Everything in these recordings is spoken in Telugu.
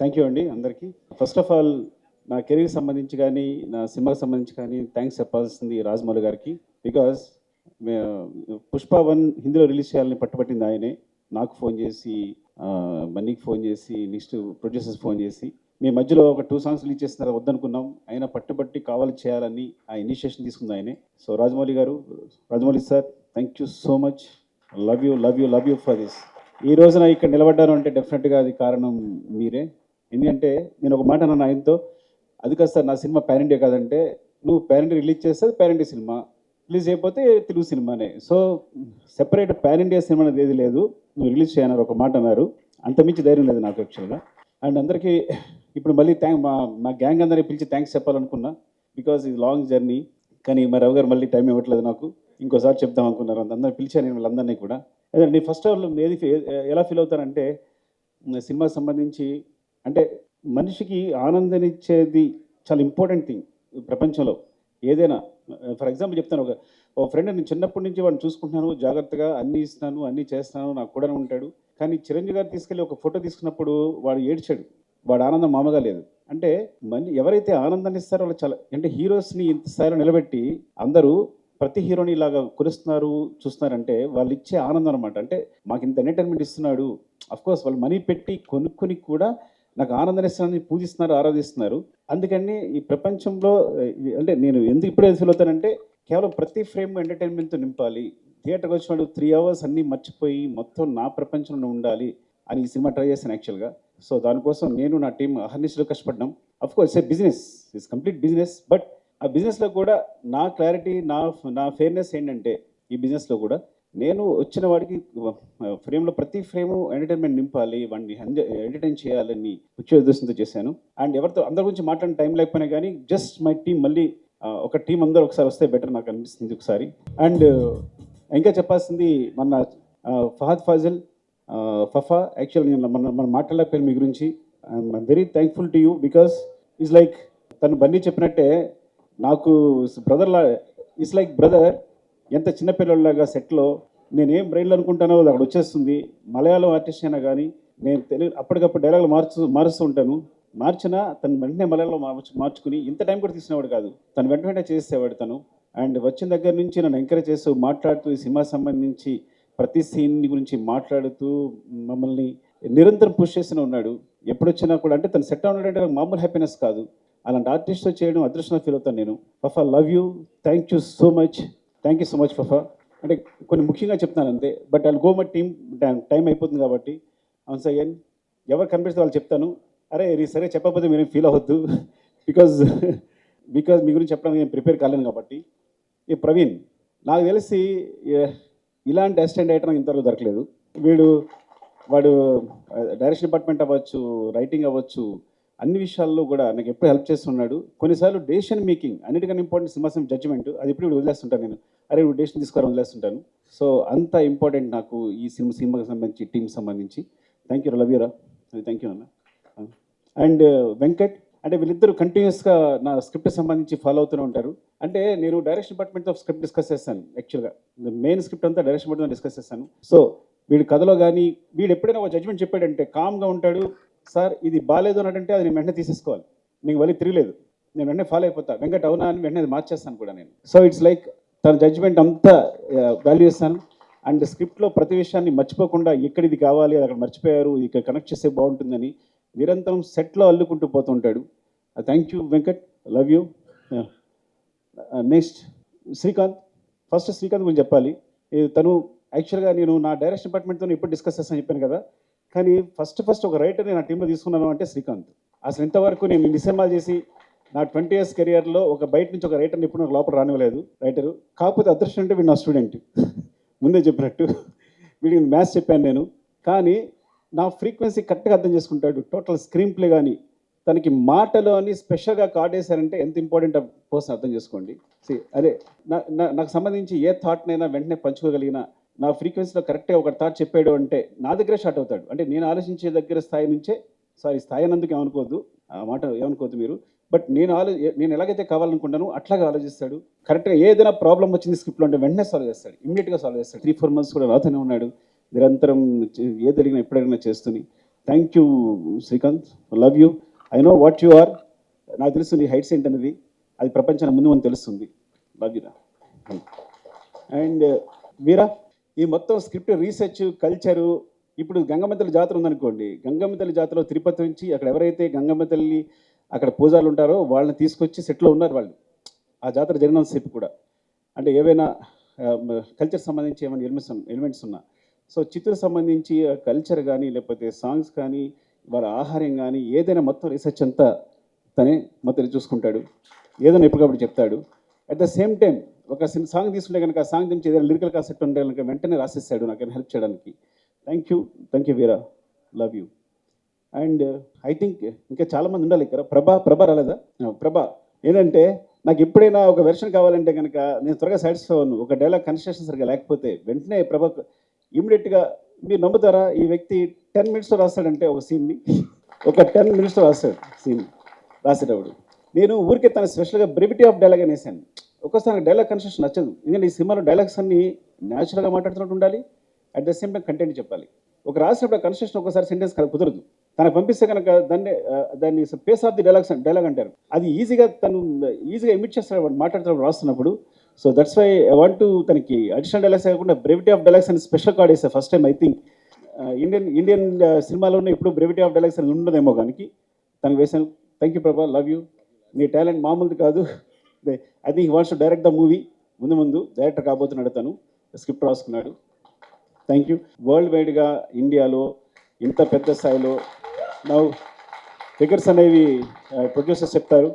థ్యాంక్ యూ అండి అందరికీ. ఫస్ట్ ఆఫ్ ఆల్ నా కెరీర్ సంబంధించి కానీ నా సినిమాకి సంబంధించి కానీ థ్యాంక్స్ చెప్పాల్సింది రాజమౌళి గారికి. బికాస్ పుష్ప వన్ హిందీలో రిలీజ్ చేయాలని పట్టుబట్టింది ఆయనే. నాకు ఫోన్ చేసి మన్నీకి ఫోన్ చేసి నెక్స్ట్ ప్రొడ్యూసర్స్ ఫోన్ చేసి. మీ మధ్యలో ఒక టూ సాంగ్స్ రిలీజ్ తర్వాత వద్దనుకున్నాం. ఆయన పట్టుబట్టి కావాలి చేయాలని ఆ ఇనిషియేషన్ తీసుకుంది ఆయనే. సో రాజమౌళి గారు Rajamouli sir thank you so much love you love you love you for this ఈ రోజున ఇక్కడ నిలబడ్డాను అంటే డెఫినెట్గా అది కారణం మీరే. ఎందుకంటే నేను ఒక మాట అన్నాను ఆయనతో అది కాదు సార్ నా సినిమా పాన్ ఇండియా కాదంటే నువ్వు పాన్ ఇండియా రిలీజ్ చేస్తే పాన్ ఇండియా సినిమా రిలీజ్ అయిపోతే తెలుగు సినిమానే. So separate pan India cinema అనేది ఏది లేదు నువ్వు రిలీజ్ చేయన్నారు ఒక మాట అన్నారు. అంతమించి ధైర్యం లేదు నాకు యాక్చువల్గా అండ్ అందరికీ ఇప్పుడు మళ్ళీ థ్యాంక్ మా మా గ్యాంగ్ అందరినీ పిలిచి థ్యాంక్స్ చెప్పాలనుకున్నా బికాజ్ ఇది లాంగ్ జర్నీ కానీ మరి రవి గారు మళ్ళీ టైం ఇవ్వట్లేదు నాకు. ఇంకోసారి చెప్దాం అనుకున్నారు. అందరినీ పిలిచాను నేను వాళ్ళందరినీ కూడా. అదే నేను ఫస్ట్ ఆఫ్ ఆల్ ఏది ఫీ- ఎలా ఫీల్ అవుతానంటే సినిమాకి సంబంధించి అంటే మనిషికి ఆనందనిచ్చేది చాలా ఇంపార్టెంట్ థింగ్ ప్రపంచంలో. ఏదైనా ఫర్ ఎగ్జాంపుల్ చెప్తాను ఒక ఓ ఫ్రెండ్ నేను చిన్నప్పటి నుంచి వాడిని చూసుకుంటున్నాను జాగ్రత్తగా అన్నీ ఇస్తున్నాను అన్నీ చేస్తున్నాను నాకు కూడా ఉంటాడు. కానీ చిరంజీవి గారు తీసుకెళ్ళి ఒక ఫోటో తీసుకున్నప్పుడు వాడు ఏడ్చాడు. వాడు ఆనందం మామగా లేదు. అంటే మన ఎవరైతే ఆనందాన్ని ఇస్తారో వాళ్ళు చాలా అంటే హీరోస్ని ఇంత స్థాయిలో నిలబెట్టి అందరూ ప్రతి హీరోని ఇలాగా కురుస్తున్నారు చూస్తున్నారంటే వాళ్ళు ఇచ్చే ఆనందం అనమాట అంటే మాకు ఇంత ఎంటర్టైన్మెంట్ ఇస్తున్నాడు. అఫ్కోర్స్ వాళ్ళు మనీ పెట్టి కొనుక్కొని కూడా నాకు ఆనందాన్ని ఇస్తున్నారని పూజిస్తున్నారు ఆరాధిస్తున్నారు. అందుకని ఈ ప్రపంచంలో అంటే నేను ఎందుకు ఇప్పుడే ఫీల్ అవుతానంటే కేవలం ప్రతి ఫ్రేమ్ ఎంటర్టైన్మెంట్తో నింపాలి. థియేటర్కి వచ్చినాడు త్రీ అవర్స్ అన్నీ మర్చిపోయి మొత్తం నా ప్రపంచంలో ఉండాలి అని ఈ సినిమా ట్రై చేశాను యాక్చువల్గా సో దానికోసం నేను నా టీం అహర్నిశలు కష్టపడ్డాం. Of course a business it's complete business but ఆ బిజినెస్లో కూడా నా క్లారిటీ నా నా ఫెయిర్నెస్ ఏంటంటే ఈ బిజినెస్లో కూడా నేను వచ్చిన వాడికి ఫ్రేమ్లో ప్రతి ఫ్రేము ఎంటర్టైన్మెంట్ నింపాలి వాడిని ఎంటర్టైన్ చేయాలని ముఖ్య ఉద్దేశంతో చేశాను. అండ్ ఎవరితో అందరి గురించి మాట్లాడిన టైం లేకపోయినా కానీ జస్ట్ మై టీం మళ్ళీ ఒక టీం అందరూ ఒకసారి వస్తే బెటర్ నాకు అనిపిస్తుంది ఒకసారి. అండ్ ఇంకా చెప్పాల్సింది మన ఫహద్ ఫాజిల్ ఫఫా. యాక్చువల్ నేను మన మనం మాట్లాడలేకపోయాను మీ గురించి. I'm very thankful to you because is like తను బన్నీ చెప్పినట్టే నాకు brother it's is like brother ఎంత చిన్నపిల్లలాగా సెట్లో నేను ఏం బ్రెయిన్లో అనుకుంటానో అది అక్కడ వచ్చేస్తుంది. మలయాళం ఆర్టిస్ట్ అయినా కానీ నేను తెలుగు అప్పటికప్పుడు డైలాగులు మార్చు మారుస్తూ ఉంటాను. మార్చినా తను వెంటనే మలయాళంలో మార్చు మార్చుకుని ఇంత టైం కూడా తీసినవాడు కాదు. తను వెంట వెంటనే చేసేవాడు తను. అండ్ వచ్చిన దగ్గర నుంచి నన్ను ఎంకరేజ్ చేస్తూ మాట్లాడుతూ ఈ సినిమా సంబంధించి ప్రతి సీన్ గురించి మాట్లాడుతూ మమ్మల్ని నిరంతరం పుష్ చేస్తూనే ఉన్నాడు. ఎప్పుడు వచ్చినా కూడా అంటే తను సెట్ ఉన్నాడంటే నాకు మామూలు హ్యాపీనెస్ కాదు. అలాంటి ఆర్టిస్ట్తో చేయడం అదృష్టంగా ఫీల్ అవుతాను నేను. Fafa love you thank you so much thank you so much Fafa అంటే కొన్ని ముఖ్యంగా చెప్తున్నాను అంతే. But I go my team time అయిపోతుంది కాబట్టి అవును అగైన్ ఎవరు కనిపిస్తే వాళ్ళు చెప్తాను. అరే ఇది సరే చెప్పకపోతే మీరేం ఫీల్ అవ్వద్దు. బికాజ్ బికాజ్ మీ గురించి చెప్పడానికి నేను ప్రిపేర్ కాలేను కాబట్టి. ఈ ప్రవీణ్ నాకు తెలిసి ఇలాంటి అసిస్టెంట్ డైరెక్టర్ నాకు ఇంతవరకు దొరకలేదు. వీడు వాడు డైరెక్షన్ డిపార్ట్మెంట్ అవ్వచ్చు రైటింగ్ అవ్వచ్చు అన్ని విషయాల్లో కూడా నాకు ఎప్పుడు హెల్ప్ చేస్తున్నాడు కొన్నిసార్లు డెసిషన్ మేకింగ్ అన్నిటికన్నా ఇంపార్టెంట్ సింహాసం జడ్జిమెంట్ అది ఇప్పుడు వదిలేస్తుంటాను నేను. అరే ఇప్పుడు డెసిషన్ తీసుకోవాలని వదిలేస్తుంటాను. సో అంత ఇంపార్టెంట్ నాకు ఈ సినిమా సినిమాకి సంబంధించి టీం సంబంధించి. థ్యాంక్ యూ లవ్యూరా థ్యాంక్ యూ అన్న అండ్ వెంకట్ అంటే వీళ్ళిద్దరు కంటిన్యూస్గా నా స్క్రిప్ట్ సంబంధించి ఫాలో అవుతూనే ఉంటారు. అంటే నేను డైరెక్షన్ డిపార్ట్మెంట్తో స్క్రిప్ట్ డిస్కస్ చేస్తాను యాక్చువల్గా మెయిన్ స్క్రిప్ట్ అంతా డైరెక్షన్ డిపార్ట్మెంట్ డిస్కస్ చేస్తాను. సో వీడి కథలో కానీ వీడు ఎప్పుడైనా ఒక జడ్జ్మెంట్ చెప్పాడంటే కామ్గా ఉంటాడు సార్ ఇది బాగాలేదు అంటే అది నేను వెంటనే తీసేసుకోవాలి. నీకు మళ్ళీ తిరగలేదు నేను వెంటనే ఫాలో అయిపోతా. వెంకట్ అవునా అని వెంటనే మార్చేస్తాను కూడా నేను. సో ఇట్స్ లైక్ తన జడ్జ్మెంట్ అంతా వాల్యూ ఇస్తాను అండ్ స్క్రిప్ట్లో ప్రతి విషయాన్ని మర్చిపోకుండా ఎక్కడ ఇది కావాలి అది అక్కడ మర్చిపోయారు ఇక్కడ కనెక్ట్ చేస్తే బాగుంటుందని నిరంతరం సెట్లో అల్లుకుంటూ పోతుంటాడు thank uh, you Venkat. Love you next Srikanth. First Srikanth గురించి చెప్పాలి. తను యాక్చువల్గా నేను నా డైరెక్షన్ డిపార్ట్మెంట్తో ఎప్పుడు డిస్కస్ చేస్తాను చెప్పాను కదా. కానీ ఫస్ట్ ఫస్ట్ ఒక రైటర్ని నా టీంలో తీసుకున్నాను అంటే శ్రీకాంత్. అసలు ఇంతవరకు నేను ఇన్ని చేసి నా ట్వంటీ ఇయర్స్ కెరియర్లో ఒక బయట నుంచి ఒక రైటర్ని ఇప్పుడు నాకు లోపల రానివ్వలేదు రైటరు కాకపోతే అదృష్టం అంటే వీడు నా స్టూడెంట్ ముందే చెప్పినట్టు. వీడికి మ్యాథ్స్ చెప్పాను నేను. కానీ నా ఫ్రీక్వెన్సీ కరెక్ట్గా అర్థం చేసుకుంటాడు. టోటల్ స్క్రీన్ ప్లే కానీ తనకి మాటలు అని స్పెషల్గా కార్డ్ వేశారంటే ఎంత ఇంపార్టెంట్ పర్సన్ అర్థం చేసుకోండి. See, అదే నా నా- నాకు సంబంధించి ఏ థాట్నైనా వెంటనే పంచుకోగలిగిన నా ఫ్రీక్వెన్సీలో కరెక్ట్గా ఒక థాట్ చెప్పాడు అంటే నా దగ్గరే షార్ట్ అవుతాడు. అంటే నేను ఆలోచించే దగ్గర స్థాయి నుంచే సారీ స్థాయి అన్నందుకు ఏమనుకోవద్దు. ఆ మాట ఏమనుకోవద్దు మీరు. బట్ నేను ఆలో నేను ఎలాగైతే కావాలనుకుంటానో అట్లాగా ఆలోచిస్తాడు. కరెక్ట్గా ఏదైనా ప్రాబ్లం వచ్చింది స్క్రిప్ట్లో అంటే వెంటనే సాల్వ్ చేస్తాడు. ఇమ్మీడియట్గా సాల్వ్ చేస్తాడు. త్రీ ఫోర్ మంత్స్ కూడా రాతూనే ఉన్నాడు. నిరంతరం ఏ ఏది అడిగినా చేస్తుంది thank you Srikanth. Love you I know what you are నాకు తెలుసు నీ హైట్స్ ఏంటనేది. అది ప్రపంచానికి ముందు మనం తెలుస్తుంది. లవ్ యూ అండ్ వీరా ఈ మొత్తం స్క్రిప్ట్ రీసెర్చ్ కల్చరు ఇప్పుడు గంగమ్మతల్లి జాతర ఉందనుకోండి గంగమ్మ జాతరలో తిరుపతి నుంచి అక్కడ ఎవరైతే గంగమ్మ తల్లి అక్కడ పూజాలు ఉంటారో వాళ్ళని తీసుకొచ్చి సెట్లో ఉన్నారు వాళ్ళు. ఆ జాతర జరిగినంతసేపు కూడా. అంటే ఏవైనా కల్చర్ సంబంధించి ఏమైనా ఎలిమెంట్స్ ఎలిమెంట్స్ ఉన్నా. సో చిత్తూరు సంబంధించి కల్చర్ కానీ లేకపోతే సాంగ్స్ కానీ వాళ్ళ ఆహారం కానీ ఏదైనా మొత్తం రీసెర్చ్ అంతా తనే మొత్తం చూసుకుంటాడు. ఏదైనా ఎప్పటికప్పుడు చెప్తాడు. అట్ ద సేమ్ టైం ఒక సిన్ సాంగ్ తీసుకుంటే కనుక ఆ సాంగ్ నుంచి ఏదైనా లిరికల్ కాన్సెప్ట్ ఉంటే కనుక వెంటనే రాసేసాడు నాకు హెల్ప్ చేయడానికి. Thank you thank you Veera love you and I think ఇంకా చాలామంది ఉండాలి ఇక్కడ. ప్రభా ప్రభా రాలేదా? ప్రభా. ఏంటంటే నాకు ఎప్పుడైనా ఒక వెర్షన్ కావాలంటే కనుక నేను త్వరగా సాటిస్ఫై అవ్వను. ఒక డైలాగ్ కన్స్ట్రక్షన్ సరిగా లేకపోతే వెంటనే ప్రభా ఇమీడియట్గా మీరు నమ్ముతారా? ఈ వ్యక్తి టెన్ మినిట్స్లో రాస్తాడంటే ఒక సీన్ని ఒక టెన్ మినిట్స్లో రాస్తాడు సీన్ రాసేటప్పుడు. నేను ఊరికే తన స్పెషల్గా బ్రిబిటీ ఆఫ్ డైలాగ్ అనేసాను. ఒక్కోసారి డైలాగ్ కన్స్ట్రక్షన్ నచ్చదు. ఎందుకంటే ఈ సినిమాలో డైలాగ్స్ అన్ని న్యాచురల్గా మాట్లాడుతున్నట్టు ఉండాలి. At the same time content చెప్పాలి. ఒక రాసినప్పుడు కన్స్ట్రక్షన్ ఒకసారి సెంటెన్స్ కుదరదు. తనకు పంపిస్తే కనుక దాన్ని దాన్ని pace of the dialogues dialogue అంటారు. అది ఈజీగా తను ఈజీగా ఎమిట్ చేస్తాడు మాట్లాడుతున్నప్పుడు రాస్తున్నప్పుడు. So that's why I want to తనకి అడిషనల్ డైలాగ్స్ కాకుండా బ్రెవిటీ ఆఫ్ డైలాగ్స్ అని స్పెషల్ కార్డ్ వేసే first time I think Indian Indian సినిమాలోనే ఇప్పుడు బ్రెవిటీ ఆఫ్ డైలాగ్స్ అని ఉండదేమో కానీ తనకు వేసాను thank you Prabha love you నీ టాలెంట్ మామూలుది కాదు. I think wants to direct the movie ముందు ముందు డైరెక్టర్ కాబోతున్నాడు తను స్క్రిప్ట్ రాసుకున్నాడు. థ్యాంక్ యూ వరల్డ్ వైడ్గా ఇండియాలో ఇంత పెద్ద స్థాయిలో నౌ ఫిగర్స్ అనేవి uh, ప్రొడ్యూసర్స్ చెప్తారు.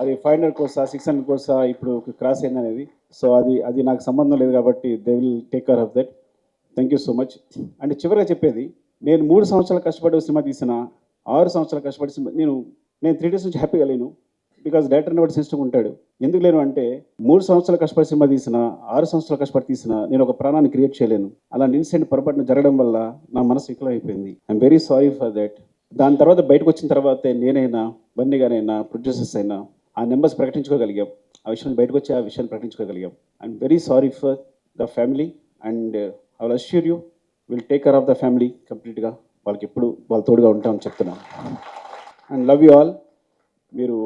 అది ఫైవ్ హండ్రెడ్ కోర్సా సిక్స్ హండ్రెడ్ కోర్సా ఇప్పుడు క్రాస్ అయింది అనేది. సో అది అది నాకు సంబంధం లేదు కాబట్టి they will take care of that thank you so much అంటే చివరిగా చెప్పేది నేను మూడు సంవత్సరాలు కష్టపడి సినిమా తీసిన ఆరు సంవత్సరాలు కష్టపడి సినిమా నేను నేను త్రీ డేస్ నుంచి హ్యాపీగా లేను. బికాజ్ డైరెక్టర్ అనేవాడు సిస్టమ్ ఉంటాడు. ఎందుకు లేను అంటే మూడు సంవత్సరాల కష్టపడి సినిమా తీసిన ఆరు సంవత్సరాల కష్టపడి తీసిన నేను ఒక ప్రాణాన్ని క్రియేట్ చేయలేను. అలాంటి ఇన్సిడెంట్ పొరపాటున జరగడం వల్ల నా మనసు వికలం అయిపోయింది I'm very sorry for that దాని తర్వాత బయటకు వచ్చిన తర్వాతే నేనైనా బన్నీ గారైనా ప్రొడ్యూసర్స్ అయినా ఆ నెంబర్స్ ప్రకటించుకోగలిగాం. ఆ విషయం బయటకు వచ్చి ఆ విషయాన్ని ప్రకటించుకోగలిగాం. I'm very sorry for the family and I will assure you will take care of the family కంప్లీట్గా వాళ్ళకి ఎప్పుడు వాళ్ళ తోడుగా ఉంటామని చెప్తున్నాను. అండ్ లవ్ యూ ఆల్ మీరు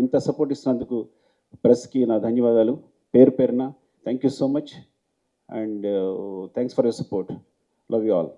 ఇంత సపోర్ట్ ఇస్తున్నందుకు ప్రెస్కి నా ధన్యవాదాలు. పేరు పేరున thank you so much and thanks for your support love you all